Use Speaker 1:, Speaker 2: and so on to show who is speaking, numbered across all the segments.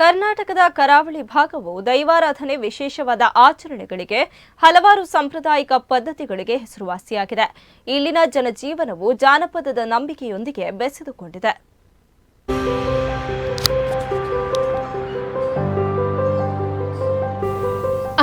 Speaker 1: ಕರ್ನಾಟಕದ ಕರಾವಳಿ ಭಾಗವು ದೈವಾರಾಧನೆ ವಿಶೇಷವಾದ ಆಚರಣೆಗಳಿಗೆ ಹಲವಾರು ಸಾಂಪ್ರದಾಯಿಕ ಪದ್ಧತಿಗಳಿಗೆ ಹೆಸರುವಾಸಿಯಾಗಿದೆ. ಇಲ್ಲಿನ ಜನಜೀವನವು ಜಾನಪದದ ನಂಬಿಕೆಯೊಂದಿಗೆ ಬೆಸೆದುಕೊಂಡಿದೆ.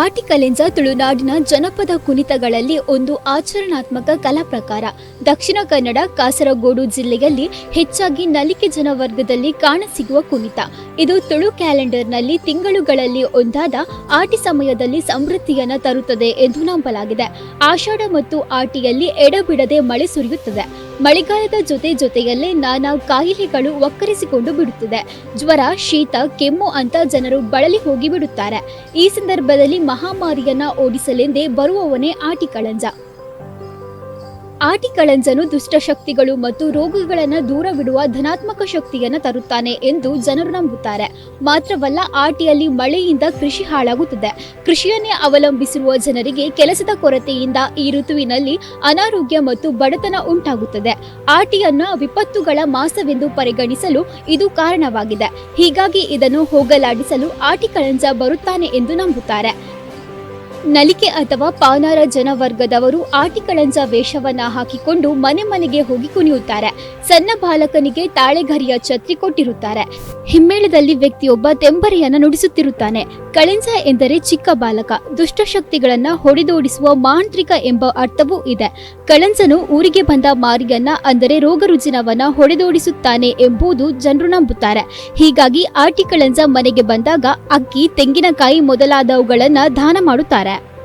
Speaker 2: ಆಟಿಕಲೆಂಜ ತುಳುನಾಡಿನ ಜನಪದ ಕುಣಿತಗಳಲ್ಲಿ ಒಂದು ಆಚರಣಾತ್ಮಕ ಕಲಾ ಪ್ರಕಾರ. ದಕ್ಷಿಣ ಕನ್ನಡ, ಕಾಸರಗೋಡು ಜಿಲ್ಲೆಯಲ್ಲಿ ಹೆಚ್ಚಾಗಿ ನಲಿಕೆ ಜನವರ್ಗದಲ್ಲಿ ಕಾಣಸಿಗುವ ಕುಣಿತ. ಇದು ತುಳು ಕ್ಯಾಲೆಂಡರ್ನಲ್ಲಿ ತಿಂಗಳುಗಳಲ್ಲಿ ಒಂದಾದ ಆಟಿ ಸಮಯದಲ್ಲಿ ಸಮೃದ್ಧಿಯನ್ನು ತರುತ್ತದೆ ಎಂದು ನಂಬಲಾಗಿದೆ. ಆಷಾಢ ಮತ್ತು ಆಟಿಯಲ್ಲಿ ಎಡಬಿಡದೆ ಮಳೆ ಸುರಿಯುತ್ತದೆ. ಮಳೆಗಾಲದ ಜೊತೆ ಜೊತೆಯಲ್ಲೇ ನಾನಾ ಕಾಯಿಲೆಗಳು ಒಕ್ಕರಿಸಿಕೊಂಡು ಬಿಡುತ್ತದೆ. ಜ್ವರ, ಶೀತ, ಕೆಮ್ಮು ಅಂತ ಜನರು ಬಳಲಿ ಹೋಗಿ ಬಿಡುತ್ತಾರೆ ಈ ಸಂದರ್ಭದಲ್ಲಿ ಮಹಾಮಾರಿಯನ್ನ ಓಡಿಸಲೆಂದೇ ಬರುವವನೇ ಆಟಿಕಳಂಜ. ಆಟಿಕಳಂಜನು ದುಷ್ಟಶಕ್ತಿಗಳು ಮತ್ತು ರೋಗಗಳನ್ನು ದೂರವಿಡುವ ಧನಾತ್ಮಕ ಶಕ್ತಿಯನ್ನು ತರುತ್ತಾನೆ ಎಂದು ಜನರು ನಂಬುತ್ತಾರೆ. ಮಾತ್ರವಲ್ಲ, ಆಟಿಯಲ್ಲಿ ಮಳೆಯಿಂದ ಕೃಷಿ ಹಾಳಾಗುತ್ತದೆ. ಕೃಷಿಯನ್ನೇ ಅವಲಂಬಿಸಿರುವ ಜನರಿಗೆ ಕೆಲಸದ ಕೊರತೆಯಿಂದ ಈ ಋತುವಿನಲ್ಲಿ ಅನಾರೋಗ್ಯ ಮತ್ತು ಬಡತನ ಉಂಟಾಗುತ್ತದೆ. ಆಟಿಯನ್ನು ವಿಪತ್ತುಗಳ ಮಾಸವೆಂದು ಪರಿಗಣಿಸಲು ಇದು ಕಾರಣವಾಗಿದೆ. ಹೀಗಾಗಿ ಇದನ್ನು ಹೋಗಲಾಡಿಸಲು ಆಟಿಕಳಂಜ ಬರುತ್ತಾನೆ ಎಂದು ನಂಬುತ್ತಾರೆ. ನಲಿಕೆ ಅಥವಾ ಪಾನಾರ ಜನವರ್ಗದವರು ಆಟಿಕಳಂಜ ವೇಷವನ್ನ ಹಾಕಿಕೊಂಡು ಮನೆ ಮನೆಗೆ ಹೋಗಿ ಕುಣಿಯುತ್ತಾರೆ. ಸಣ್ಣ ಬಾಲಕನಿಗೆ ತಾಳೆಗರಿಯ ಛತ್ರಿ ಕೊಟ್ಟಿರುತ್ತಾರೆ. ಹಿಮ್ಮೇಳದಲ್ಲಿ ವ್ಯಕ್ತಿಯೊಬ್ಬ ತೆಂಬರೆಯನ್ನ ನುಡಿಸುತ್ತಿರುತ್ತಾನೆ. ಕಳಿಂಜ ಎಂದರೆ ಚಿಕ್ಕ ಬಾಲಕ. ದುಷ್ಟಶಕ್ತಿಗಳನ್ನ ಹೊಡೆದೋಡಿಸುವ ಮಾಂತ್ರಿಕ ಎಂಬ ಅರ್ಥವೂ ಇದೆ. ಕಳಂಜನು ಊರಿಗೆ ಬಂದ ಮಾರಿಯನ್ನ, ಅಂದರೆ ರೋಗರುಜಿನವನ್ನ ಹೊಡೆದೋಡಿಸುತ್ತಾನೆ ಎಂಬುದು ಜನರು ನಂಬುತ್ತಾರೆ. ಹೀಗಾಗಿ ಆಟಿ ಕಳಂಜ ಮನೆಗೆ ಬಂದಾಗ ಅಕ್ಕಿ, ತೆಂಗಿನಕಾಯಿ ಮೊದಲಾದವುಗಳನ್ನ ದಾನ ಮಾಡುತ್ತಾರೆ.